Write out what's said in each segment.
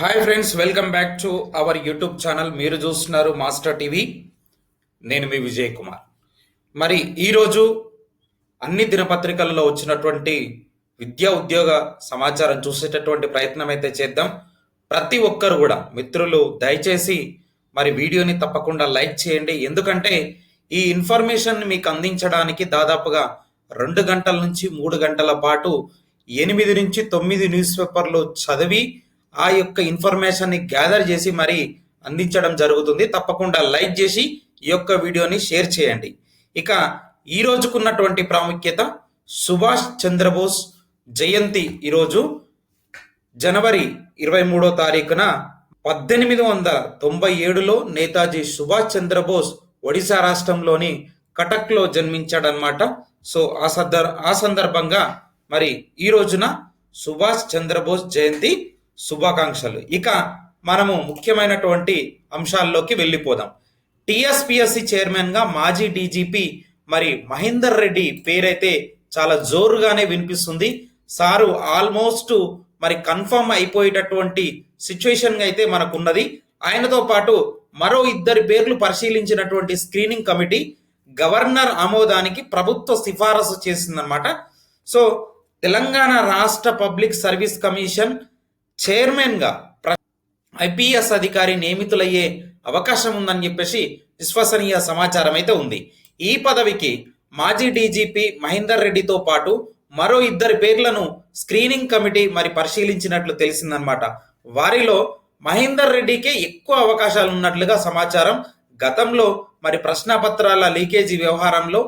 Hi friends welcome back to our YouTube channel మీరు చూస్తున్నారు master TV నేను మీ విజయ్ కుమార్. మరి ఈరోజు అన్ని దినపత్రికలలో వచ్చినటువంటి విద్యా ఉద్యోగ సమాచారం చూసేటటువంటి ప్రయత్నం అయితే చేద్దాం. ప్రతి ఒక్కరు కూడా మిత్రులు దయచేసి మరి వీడియోని తప్పకుండా లైక్ చేయండి. ఎందుకంటే ఈ ఇన్ఫర్మేషన్ మీకు అందించడానికి దాదాపుగా రెండు గంటల నుంచి మూడు గంటల పాటు ఎనిమిది నుంచి తొమ్మిది న్యూస్ పేపర్లు చదివి ఆ యొక్క ఇన్ఫర్మేషన్ని గ్యాదర్ చేసి మరి అందించడం జరుగుతుంది. తప్పకుండా లైక్ చేసి ఈ యొక్క వీడియోని షేర్ చేయండి. ఇక ఈ రోజుకున్నటువంటి ప్రాముఖ్యత సుభాష్ చంద్రబోస్ జయంతి ఈరోజు జనవరి ఇరవై మూడో తారీఖున పద్దెనిమిది వందల తొంభై ఏడులో నేతాజీ సుభాష్ చంద్రబోస్ ఒడిశా రాష్ట్రంలోని కటక్లో జన్మించాడనమాట సో ఆ సందర్ ఆ సందర్భంగా మరి ఈ రోజున సుభాష్ చంద్రబోస్ జయంతి శుభాకాంక్షలు. ఇక మనము ముఖ్యమైనటువంటి అంశాల్లోకి వెళ్ళిపోదాం. టిఎస్పిఎస్సి చైర్మన్గా మాజీ డీజీపీ మరి మహేందర్ రెడ్డి పేరైతే చాలా జోరుగానే వినిపిస్తుంది. సారు ఆల్మోస్ట్ మరి కన్ఫర్మ్ అయిపోయేటటువంటి సిచ్యువేషన్ అయితే మనకు ఉన్నది ఆయనతో పాటు మరో ఇద్దరి పేర్లు పరిశీలించినటువంటి స్క్రీనింగ్ కమిటీ గవర్నర్ ఆమోదానికి ప్రభుత్వ సిఫారసు చేసిందనమాట సో తెలంగాణ రాష్ట్ర పబ్లిక్ సర్వీస్ కమిషన్ చైర్మన్గా ఐపీఎస్ అధికారి నియమితులయ్యే అవకాశం ఉందని చెప్పేసి విశ్వసనీయ సమాచారం అయితే ఉంది. ఈ పదవికి మాజీ డీజీపీ మహేందర్ రెడ్డితో పాటు మరో ఇద్దరి పేర్లను స్క్రీనింగ్ కమిటీ మరి పరిశీలించినట్లు తెలిసిందనమాట వారిలో మహేందర్ రెడ్డికే ఎక్కువ అవకాశాలు ఉన్నట్లుగా సమాచారం గతంలో మరి ప్రశ్నపత్రాల లీకేజీ వ్యవహారంలో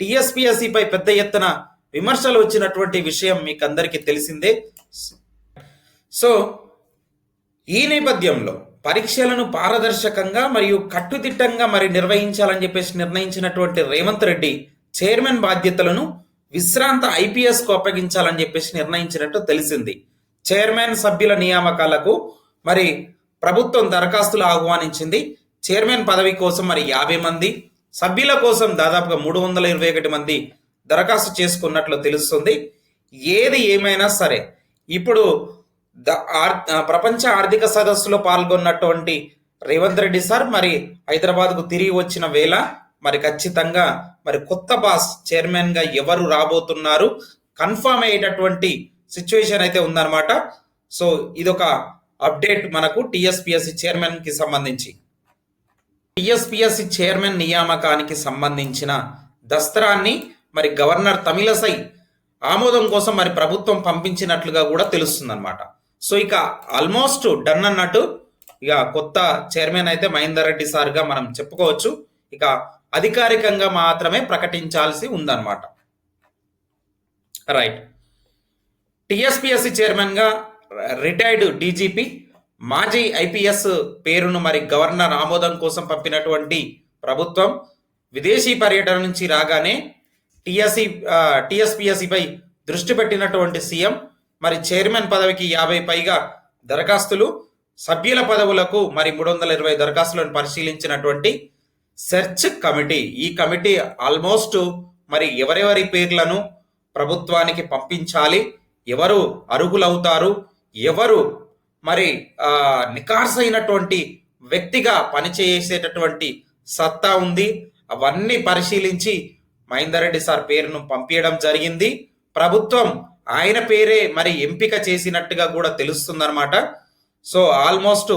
టీఎస్పీఎస్సిపై పెద్ద ఎత్తున విమర్శలు వచ్చినటువంటి విషయం మీకు అందరికీ తెలిసిందే. సో ఈ నేపథ్యంలో పరీక్షలను పారదర్శకంగా మరియు కట్టుదిట్టంగా మరి నిర్వహించాలని చెప్పేసి నిర్ణయించినటువంటి రేవంత్ రెడ్డి చైర్మన్ బాధ్యతలను విశ్రాంత ఐపీఎస్కు అప్పగించాలని చెప్పేసి నిర్ణయించినట్టు తెలిసింది. చైర్మన్ సభ్యుల నియామకాలకు మరి ప్రభుత్వం దరఖాస్తులు ఆహ్వానించింది. చైర్మన్ పదవి కోసం మరి యాభై మంది సభ్యుల కోసం దాదాపుగా మూడు వందల ఇరవై ఒకటి మంది దరఖాస్తు చేసుకున్నట్లు తెలుస్తుంది. ఏది ఏమైనా సరే ఇప్పుడు ద ఆర్ ప్రపంచ ఆర్థిక సదస్సులో పాల్గొన్నటువంటి రేవంత్ రెడ్డి సార్ మరి హైదరాబాద్కు తిరిగి వచ్చిన వేళ మరి ఖచ్చితంగా మరి కొత్త బాస్ చైర్మన్గా ఎవరు రాబోతున్నారు కన్ఫర్మ్ అయ్యేటటువంటి సిచ్యువేషన్ అయితే ఉందన్నమాట. సో ఇదొక అప్డేట్ మనకు టీఎస్పిఎస్సి చైర్మన్కి సంబంధించి. టీఎస్పిఎస్సి చైర్మన్ నియామకానికి సంబంధించిన దస్త్రాన్ని మరి గవర్నర్ తమిళసై ఆమోదం కోసం మరి ప్రభుత్వం పంపించినట్లుగా కూడా తెలుస్తుంది అనమాట సో ఇక ఆల్మోస్ట్ డన్ అన్నట్టు ఇక కొత్త చైర్మన్ అయితే మహేందర్ రెడ్డి సార్గా మనం చెప్పుకోవచ్చు. ఇక అధికారికంగా మాత్రమే ప్రకటించాల్సి ఉందన్నమాట. రైట్ టిఎస్పిఎస్సి చైర్మన్గా రిటైర్డ్ డీజీపీ మాజీ ఐపీఎస్ పేరును మరి గవర్నర్ ఆమోదం కోసం పంపినటువంటి ప్రభుత్వం విదేశీ పర్యటన నుంచి రాగానే టిఎస్సి టిఎస్పిఎస్సిపై దృష్టి పెట్టినటువంటి సీఎం మరి చైర్మన్ పదవికి యాభై పైగా దరఖాస్తులు సభ్యుల పదవులకు మరి మూడు వందల ఇరవై దరఖాస్తులను పరిశీలించినటువంటి సెర్చ్ కమిటీ. ఈ కమిటీ ఆల్మోస్ట్ మరి ఎవరెవరి పేర్లను ప్రభుత్వానికి పంపించాలి ఎవరు అర్హులవుతారు ఎవరు మరి నికార్సైనటువంటి వ్యక్తిగా పనిచేసేటటువంటి సత్తా ఉంది. అవన్నీ పరిశీలించి మహేందర్ రెడ్డి సార్ పేరును పంపించడం జరిగింది. ప్రభుత్వం ఆయన పేరే మరి ఎంపిక చేసినట్టుగా కూడా తెలుస్తుందన్నమాట. సో ఆల్మోస్ట్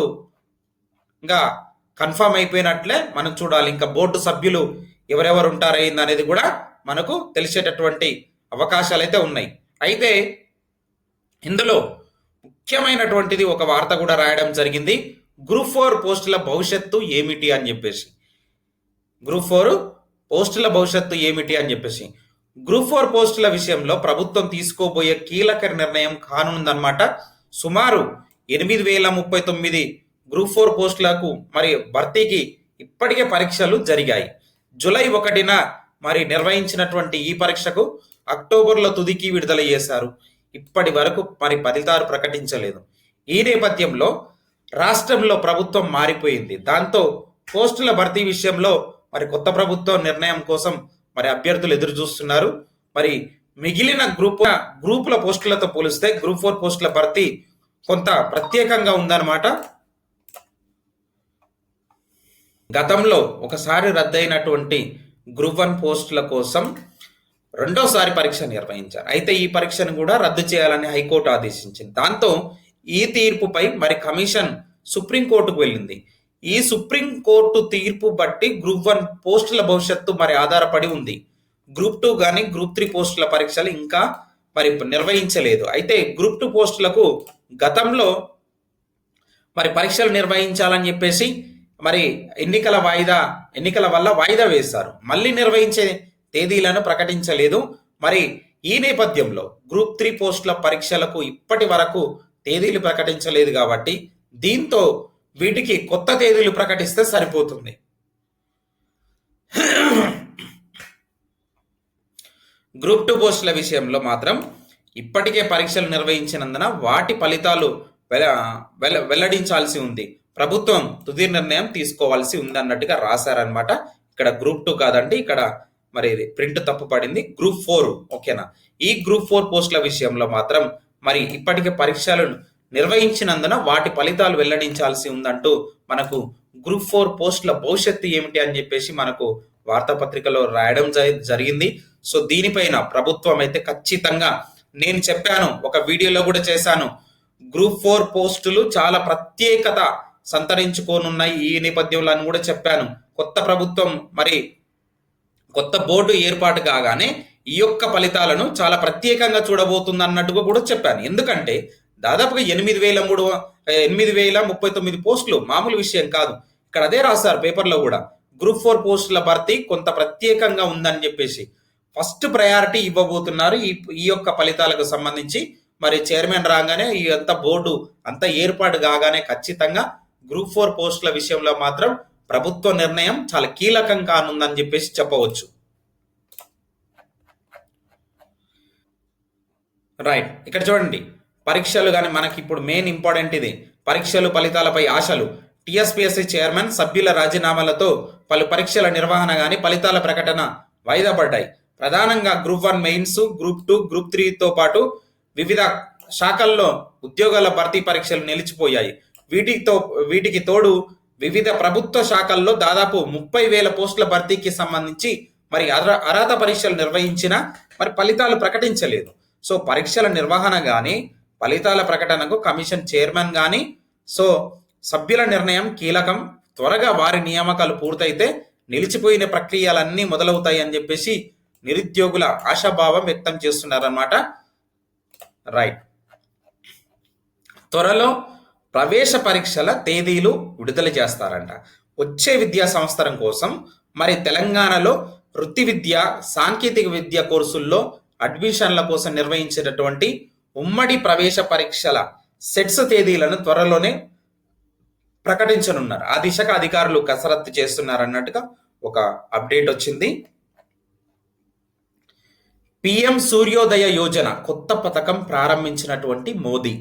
ఇంకా కన్ఫర్మ్ అయిపోయినట్లే మనం చూడాలి. ఇంకా బోర్డు సభ్యులు ఎవరెవరు ఉంటారైంది అనేది కూడా మనకు తెలిసేటటువంటి అవకాశాలు అయితే ఉన్నాయి. అయితే ఇందులో ముఖ్యమైనటువంటిది ఒక వార్త కూడా రాయడం జరిగింది. గ్రూప్ ఫోర్ పోస్టుల భవిష్యత్తు ఏమిటి అని చెప్పేసి. గ్రూప్ ఫోర్ పోస్టుల భవిష్యత్తు ఏమిటి అని చెప్పేసి. గ్రూప్ ఫోర్ పోస్టుల విషయంలో ప్రభుత్వం తీసుకోబోయే కీలక నిర్ణయం కానుందన్నమాట. సుమారు ఎనిమిది వేల ముప్పై తొమ్మిది గ్రూప్ ఫోర్ పోస్టులకు మరి భర్తీకి ఇప్పటికే పరీక్షలు జరిగాయి. జూలై ఒకటిన మరి నిర్వహించినటువంటి ఈ పరీక్షకు అక్టోబర్లో తుదికి విడుదల చేశారు. ఇప్పటి వరకు మరి ఫలితాలు ప్రకటించలేదు. ఈ నేపథ్యంలో రాష్ట్రంలో ప్రభుత్వం మారిపోయింది. దాంతో పోస్టుల భర్తీ విషయంలో మరి కొత్త ప్రభుత్వం నిర్ణయం కోసం మరి అభ్యర్థులు ఎదురు చూస్తున్నారు. మరి మిగిలిన గ్రూప్ గ్రూపుల పోస్టులతో పోలిస్తే గ్రూప్ ఫోర్ పోస్టుల భర్తీ కొంత ప్రత్యేకంగా ఉందన్నమాట. గతంలో ఒకసారి రద్దయినటువంటి గ్రూప్ వన్ పోస్టుల కోసం రెండోసారి పరీక్ష నిర్వహించారు. అయితే ఈ పరీక్షను కూడా రద్దు చేయాలని హైకోర్టు ఆదేశించింది. దాంతో ఈ తీర్పుపై మరి కమిషన్ సుప్రీంకోర్టుకు వెళ్ళింది. ఈ సుప్రీంకోర్టు తీర్పు బట్టి గ్రూప్ వన్ పోస్టుల భవిష్యత్తు మరి ఆధారపడి ఉంది. గ్రూప్ టూ కానీ గ్రూప్ త్రీ పోస్టుల పరీక్షలు ఇంకా మరి నిర్వహించలేదు. అయితే గ్రూప్ టూ పోస్టులకు గతంలో మరి పరీక్షలు నిర్వహించాలని చెప్పేసి మరి ఎన్నికల వాయిదా ఎన్నికల వల్ల వాయిదా వేశారు. మళ్ళీ నిర్వహించే తేదీలను ప్రకటించలేదు. మరి ఈ నేపథ్యంలో గ్రూప్ త్రీ పోస్టుల పరీక్షలకు ఇప్పటి వరకు తేదీలు ప్రకటించలేదు కాబట్టి దీంతో వీటికి కొత్త తేదీలు ప్రకటిస్తే సరిపోతుంది. గ్రూప్ టూ పోస్టుల విషయంలో మాత్రం ఇప్పటికే పరీక్షలు నిర్వహించినందున వాటి ఫలితాలు వెల వెల వెల్లడించాల్సి ఉంది. ప్రభుత్వం తుది నిర్ణయం తీసుకోవాల్సి ఉంది అన్నట్టుగా రాశారనమాట ఇక్కడ గ్రూప్ టూ కాదండి ఇక్కడ మరి ఇది ప్రింట్ తప్పు పడింది. గ్రూప్ ఫోర్ ఓకేనా? ఈ గ్రూప్ ఫోర్ పోస్టుల విషయంలో మాత్రం మరి ఇప్పటికే పరీక్షలు నిర్వహించినందున వాటి ఫలితాలు వెల్లడించాల్సి ఉందంటూ మనకు గ్రూప్ ఫోర్ పోస్టుల భవిష్యత్తు ఏమిటి అని చెప్పేసి మనకు వార్తాపత్రికలో రాయడం జరిగింది. సో దీనిపైన ప్రభుత్వం అయితే ఖచ్చితంగా నేను చెప్పాను ఒక వీడియోలో కూడా చేశాను. గ్రూప్ ఫోర్ పోస్టులు చాలా ప్రత్యేకత సంతరించుకోనున్నాయి ఈ నేపథ్యంలో అని కూడా చెప్పాను. కొత్త ప్రభుత్వం మరి కొత్త బోర్డు ఏర్పాటు కాగానే ఈ యొక్క ఫలితాలను చాలా ప్రత్యేకంగా చూడబోతుంది అన్నట్టుగా కూడా చెప్పాను. ఎందుకంటే దాదాపుగా ఎనిమిది వేల మూడు ఎనిమిది వేల ముప్పై తొమ్మిది పోస్టులు మామూలు విషయం కాదు. ఇక్కడ అదే రాశారు పేపర్లో కూడా. గ్రూప్ ఫోర్ పోస్టుల భర్తీ కొంత ప్రత్యేకంగా ఉందని చెప్పేసి. ఫస్ట్ ప్రయారిటీ ఇవ్వబోతున్నారు ఈ ఈ యొక్క ఫలితాలకు సంబంధించి. మరి చైర్మన్ రాగానే ఈ అంత బోర్డు అంత ఏర్పాటు కాగానే ఖచ్చితంగా గ్రూప్ ఫోర్ పోస్టుల విషయంలో మాత్రం ప్రభుత్వ నిర్ణయం చాలా కీలకం కానుందని చెప్పేసి చెప్పవచ్చు. రైట్ ఇక్కడ చూడండి. పరీక్షలు కానీ మనకి ఇప్పుడు మెయిన్ ఇంపార్టెంట్ ఇది. పరీక్షలు ఫలితాలపై ఆశలు. టీఎస్పీఎస్సీ చైర్మన్ సభ్యుల రాజీనామాలతో పలు పరీక్షల నిర్వహణ కానీ ఫలితాల ప్రకటన వాయిదా పడ్డాయి. ప్రధానంగా group one mains group two group త్రీతో పాటు వివిధ శాఖల్లో ఉద్యోగాల భర్తీ పరీక్షలు నిలిచిపోయాయి. వీటితో వీటికి తోడు వివిధ ప్రభుత్వ శాఖల్లో దాదాపు ముప్పై వేల పోస్టుల భర్తీకి సంబంధించి మరి అర్హత పరీక్షలు నిర్వహించిన మరి ఫలితాలు ప్రకటించలేదు. సో పరీక్షల నిర్వహణ కానీ ఫలితాల ప్రకటనకు కమిషన్ చైర్మన్ కానీ సో సభ్యుల నిర్ణయం కీలకం. త్వరగా వారి నియామకాలు పూర్తయితే నిలిచిపోయిన ప్రక్రియలన్నీ మొదలవుతాయి అని చెప్పేసి నిరుద్యోగుల ఆశాభావం వ్యక్తం చేస్తున్నారన్నమాట. రైట్. త్వరలో ప్రవేశ పరీక్షల తేదీలు విడుదల చేస్తారంట. వచ్చే విద్యా సంవత్సరం కోసం మరి తెలంగాణలో వృత్తి విద్య సాంకేతిక విద్య కోర్సుల్లో అడ్మిషన్ల కోసం నిర్వహించేటటువంటి ఉమ్మడి ప్రవేశ పరీక్షల సెట్స్ తేదీలను త్వరలోనే ప్రకటించనున్నారు. ఆ దిశగా అధికారులు కసరత్తు చేస్తున్నారు అన్నట్టుగా ఒక అప్డేట్ వచ్చింది. పిఎం సూర్యోదయ యోజన కొత్త పథకం ప్రారంభించినటువంటి మోదీ.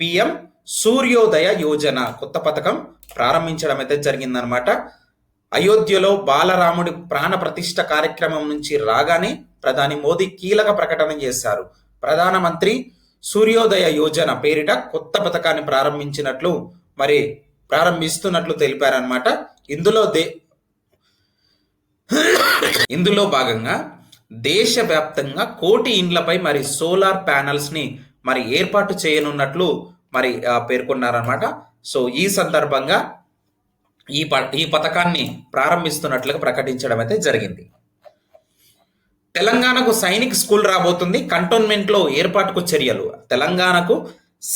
పిఎం సూర్యోదయ యోజన కొత్త పథకం ప్రారంభించడం అయితే జరిగిందనమాట అయోధ్యలో బాలరాముడి ప్రాణ ప్రతిష్ట కార్యక్రమం నుంచి రాగానే ప్రధాని మోదీ కీలక ప్రకటన చేశారు. ప్రధానమంత్రి సూర్యోదయ యోజన పేరిట కొత్త పథకాన్ని ప్రారంభించినట్లు మరి ప్రారంభిస్తున్నట్లు తెలిపారనమాట ఇందులో దే ఇందులో భాగంగా దేశవ్యాప్తంగా కోటి ఇండ్లపై మరి సోలార్ ప్యానల్స్ని మరి ఏర్పాటు చేయనున్నట్లు మరి పేర్కొన్నారనమాట సో ఈ సందర్భంగా ఈ ప ఈ పథకాన్ని ప్రారంభిస్తున్నట్లుగా ప్రకటించడం అయితే జరిగింది. తెలంగాణకు సైనిక్ స్కూల్ రాబోతుంది. కంటోన్మెంట్లో ఏర్పాటుకు చర్యలు. తెలంగాణకు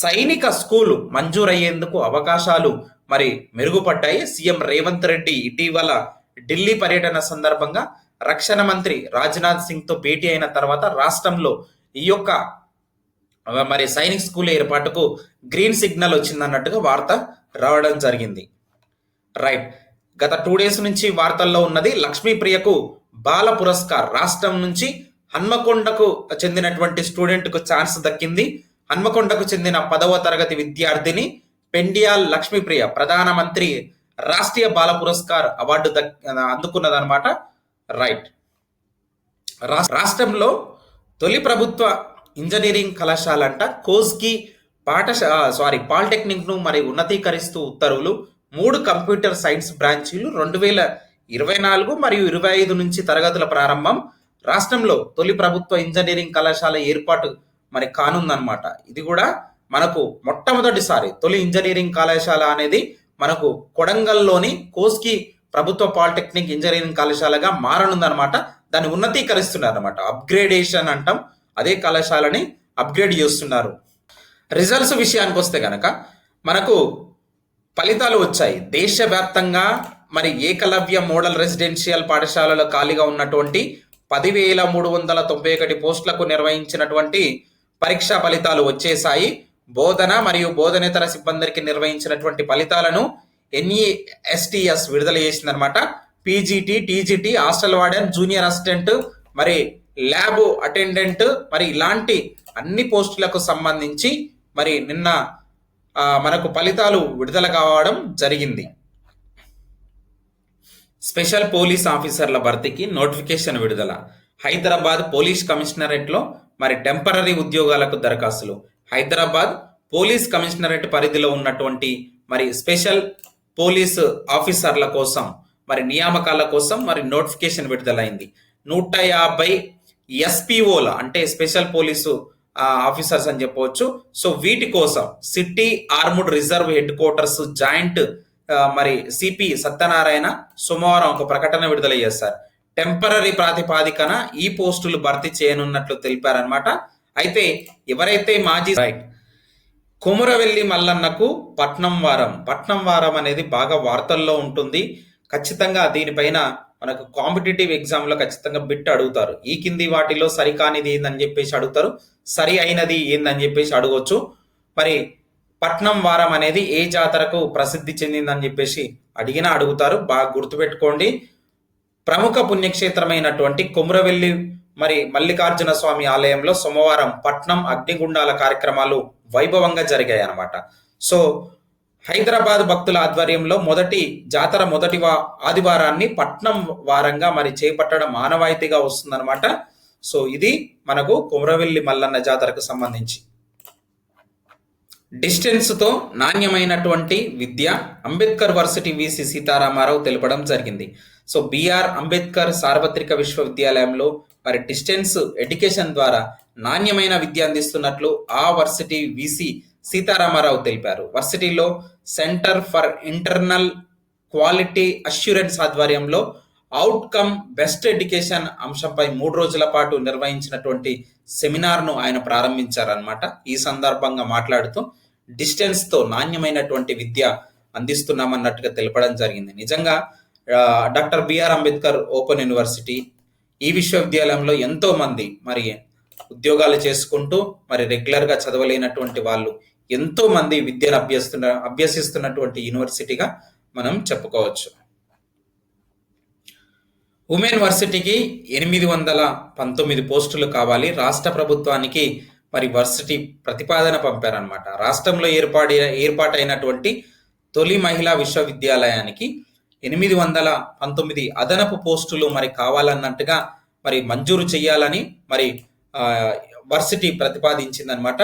సైనిక స్కూల్ మంజూరయ్యేందుకు అవకాశాలు మరి మెరుగుపడ్డాయి. సీఎం రేవంత్ రెడ్డి ఇటీవల ఢిల్లీ పర్యటన సందర్భంగా రక్షణ మంత్రి రాజ్నాథ్ సింగ్తో భేటీ అయిన తర్వాత రాష్ట్రంలో ఈ యొక్క మరి సైనిక్ స్కూల్ ఏర్పాటుకు గ్రీన్ సిగ్నల్ వచ్చిందన్నట్టుగా వార్త రావడం జరిగింది. రైట్. గత టూ డేస్ నుంచి వార్తల్లో ఉన్నది లక్ష్మీప్రియకు బాల పురస్కార్ రాష్ట్రం నుంచి హన్మకొండకు చెందినటువంటి స్టూడెంట్కు ఛాన్స్ దక్కింది. హన్మకొండకు చెందిన పదవ తరగతి విద్యార్థిని పెండియాల్ లక్ష్మీప్రియ ప్రధానమంత్రి రాష్ట్రీయ బాల పురస్కార్ అవార్డు దక్ అందుకున్నదన్నమాట. రైట్. రాష్ట్రంలో తొలి ప్రభుత్వ ఇంజనీరింగ్ కళాశాల అంట కోస్కి పాఠశా సారీ పాలిటెక్నిక్ను మరి ఉన్నతీకరిస్తూ ఉత్తర్వులు. మూడు కంప్యూటర్ సైన్స్ బ్రాంచీలు. రెండు వేల ఇరవై నాలుగు మరియు ఇరవై ఐదు నుంచి తరగతుల ప్రారంభం రాష్ట్రంలో తొలి ప్రభుత్వ ఇంజనీరింగ్ కళాశాల ఏర్పాటు మరి కానుందన్నమాట. ఇది కూడా మనకు మొట్టమొదటిసారి తొలి ఇంజనీరింగ్ కళాశాల అనేది మనకు కొడంగల్లోని కోస్కి ప్రభుత్వ పాలిటెక్నిక్ ఇంజనీరింగ్ కళాశాలగా మారనుందనమాట దాన్ని ఉన్నతీకరిస్తున్నారు అనమాట అప్గ్రేడేషన్ అంటాం. అదే కళాశాలని అప్గ్రేడ్ చేస్తున్నారు. రిజల్ట్స్ విషయానికి వస్తే కనుక మనకు ఫలితాలు వచ్చాయి. దేశవ్యాప్తంగా మరి ఏకలవ్య మోడల్ రెసిడెన్షియల్ పాఠశాలలో ఖాళీగా ఉన్నటువంటి పదివేల మూడు వందల తొంభై ఒకటి పోస్టులకు నిర్వహించినటువంటి పరీక్షా ఫలితాలు వచ్చేసాయి బోధన మరియు బోధనేతర సిబ్బందికి నిర్వహించినటువంటి ఫలితాలను ఎన్ఈఎస్టిఎస్ విడుదల చేసిందనమాట PGT TGT hostel warden junior assistant మరి ల్యాబ్ అటెండెంట్ మరి ఇలాంటి అన్ని పోస్టులకు సంబంధించి మరి నిన్న మనకు ఫలితాలు విడుదల కావడం జరిగింది. స్పెషల్ పోలీస్ ఆఫీసర్ల భర్తీకి నోటిఫికేషన్ విడుదల. హైదరాబాద్ పోలీస్ కమిషనరేట్లో మరి టెంపరీ ఉద్యోగాలకు దరఖాస్తులు. హైదరాబాద్ పోలీస్ కమిషనరేట్ పరిధిలో ఉన్నటువంటి మరి స్పెషల్ పోలీస్ ఆఫీసర్ల కోసం మరి నియామకాల కోసం మరి నోటిఫికేషన్ విడుదలైంది. నూట యాభై ఎస్పీఓల అంటే స్పెషల్ పోలీసు ఆఫీసర్స్ అని చెప్పవచ్చు. సో వీటి కోసం city armed reserve headquarters joint మరి సిపి సత్యనారాయణ సోమవారం ఒక ప్రకటన విడుదల చేశారు. టెంపరీ ప్రాతిపాదికన ఈ పోస్టులు భర్తీ చేయనున్నట్లు తెలిపారనమాట అయితే ఎవరైతే మాజీ రైట్ కుమరవెల్లి మల్లన్నకు పట్నం వారం పట్నం వారం అనేది బాగా వార్తల్లో ఉంటుంది. ఖచ్చితంగా దీనిపైన మనకు కాంపిటేటివ్ ఎగ్జామ్లో ఖచ్చితంగా బిట్ అడుగుతారు. ఈ కింది వాటిలో సరికానిది ఏందని చెప్పేసి అడుగుతారు. సరి అయినది ఏందని చెప్పేసి అడగొచ్చు. మరి పట్నం వారం అనేది ఏ జాతరకు ప్రసిద్ధి చెందిందని చెప్పేసి అడిగినా అడుగుతారు. బాగా గుర్తుపెట్టుకోండి. ప్రముఖ పుణ్యక్షేత్రమైనటువంటి కుమ్రవెల్లి మరి మల్లికార్జున స్వామి ఆలయంలో సోమవారం పట్నం అగ్నిగుండాల కార్యక్రమాలు వైభవంగా జరిగాయి అన్నమాట. సో హైదరాబాద్ భక్తుల ఆధ్వర్యంలో మొదటి జాతర మొదటి వా ఆదివారాన్ని పట్నం వారంగా మరి చేపట్టడం ఆనవాయితీగా వస్తుందన్నమాట. సో ఇది మనకు కుమ్రవెల్లి మల్లన్న జాతరకు సంబంధించి. డిస్టెన్స్తో నాణ్యమైనటువంటి విద్య అంబేద్కర్ వర్సిటీ విసి సీతారామారావు తెలపడం జరిగింది. సో బిఆర్ అంబేద్కర్ సార్వత్రిక విశ్వవిద్యాలయంలో మరి డిస్టెన్స్ ఎడ్యుకేషన్ ద్వారా నాణ్యమైన విద్య అందిస్తున్నట్లు ఆ వర్సిటీ విసి సీతారామారావు తెలిపారు. వర్సిటీలో centre for internal quality assurance ఆధ్వర్యంలో అవుట్కమ్ బెస్ట్ ఎడ్యుకేషన్ అంశంపై మూడు రోజుల పాటు నిర్వహించినటువంటి సెమినార్ను ఆయన ప్రారంభించారనమాట ఈ సందర్భంగా మాట్లాడుతూ డిస్టెన్స్తో నాణ్యమైనటువంటి విద్య అందిస్తున్నామన్నట్టుగా తెలపడం జరిగింది. నిజంగా doctor BR Ambedkar open university ఈ విశ్వవిద్యాలయంలో ఎంతో మంది మరి ఉద్యోగాలు చేసుకుంటూ మరి రెగ్యులర్గా చదవలేనటువంటి వాళ్ళు ఎంతో మంది విద్యను అభ్యస్తున్న అభ్యసిస్తున్నటువంటి యూనివర్సిటీగా మనం చెప్పుకోవచ్చు. ఉమెన్ వర్సిటీకి ఎనిమిది వందల పంతొమ్మిది పోస్టులు కావాలి. రాష్ట్ర ప్రభుత్వానికి మరి వర్సిటీ ప్రతిపాదన పంపారనమాట రాష్ట్రంలో ఏర్పాడి ఏర్పాటైనటువంటి తొలి మహిళా విశ్వవిద్యాలయానికి ఎనిమిది వందల పంతొమ్మిది అదనపు పోస్టులు మరి కావాలన్నట్టుగా మరి మంజూరు చేయాలని మరి వర్సిటీ ప్రతిపాదించిందనమాట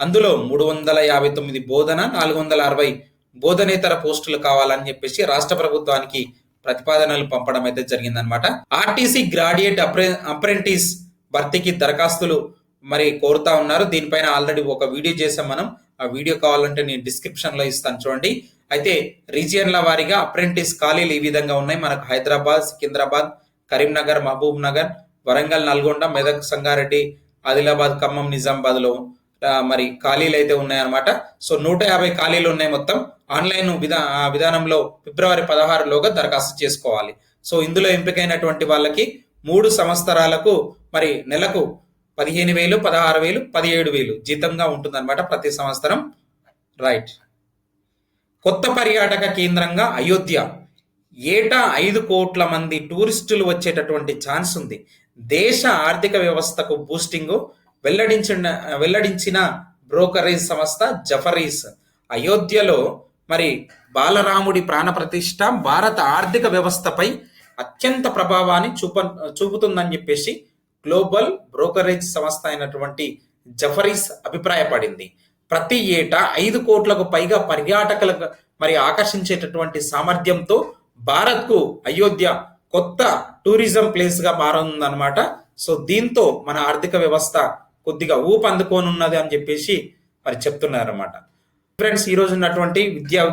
అందులో మూడు వందల యాభై తొమ్మిది బోధన నాలుగు వందల అరవై బోధనేతర పోస్టులు కావాలని చెప్పేసి రాష్ట్ర ప్రభుత్వానికి ప్రతిపాదనలు పంపడం అయితే జరిగిందనమాట ఆర్టీసీ గ్రాడ్యుయేట్ అప్రె అప్రెంటిస్ భర్తీకి దరఖాస్తులు మరి కోరుతా ఉన్నారు. దీనిపైన ఆల్రెడీ ఒక వీడియో చేసాం మనం. ఆ వీడియో కావాలంటే నేను డిస్క్రిప్షన్లో ఇస్తాను చూడండి. అయితే రీజియన్ల వారీగా అప్రెంటిస్ ఖాళీలు ఈ విధంగా ఉన్నాయి. మనకు హైదరాబాద్ సికింద్రాబాద్ కరీంనగర్ మహబూబ్ నగర్ వరంగల్ నల్గొండ మెదక్ సంగారెడ్డి ఆదిలాబాద్ ఖమ్మం నిజామాబాద్లో మరి ఖాళీలు అయితే ఉన్నాయన్నమాట. సో నూట యాభై ఖాళీలు ఉన్నాయి మొత్తం. ఆన్లైన్ విధా విధానంలో ఫిబ్రవరి పదహారులోగా దరఖాస్తు చేసుకోవాలి. సో ఇందులో ఎంపికైనటువంటి వాళ్ళకి మూడు సంవత్సరాలకు మరి నెలకు పదిహేను వేలు పదహారు వేలు పదిహేడు వేలు జీతంగా ఉంటుందన్నమాట ప్రతి సంవత్సరం. రైట్. కొత్త పర్యాటక కేంద్రంగా అయోధ్య. ఏటా ఐదు కోట్ల మంది టూరిస్టులు వచ్చేటటువంటి ఛాన్స్ ఉంది. దేశ ఆర్థిక వ్యవస్థకు బూస్టింగ్. వెల్లడించిన వెల్లడించిన బ్రోకరేజ్ సంస్థ జఫరీస్. అయోధ్యలో మరి బాలరాముడి ప్రాణప్రతిష్ట భారత ఆర్థిక వ్యవస్థపై అత్యంత ప్రభావాన్ని చూప చూపుతుందని చెప్పేసి గ్లోబల్ బ్రోకరేజ్ సంస్థ అయినటువంటి జఫరీస్ అభిప్రాయపడింది. ప్రతి ఏటా ఐదు కోట్లకు పైగా పర్యాటకులకు మరి ఆకర్షించేటటువంటి సామర్థ్యంతో భారత్కు అయోధ్య కొత్త టూరిజం ప్లేస్గా మారనుందనమాట మారుందన్నమాట సో దీంతో మన ఆర్థిక వ్యవస్థ కొద్దిగా ఊపు అందుకోనున్నది అని చెప్పేసి మరి చెప్తున్నారన్నమాట. ఫ్రెండ్స్ ఈ ఉన్నటువంటి విద్యా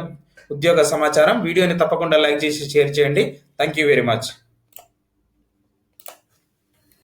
ఉద్యోగ సమాచారం వీడియోని తప్పకుండా లైక్ చేసి షేర్ చేయండి. Thank you very much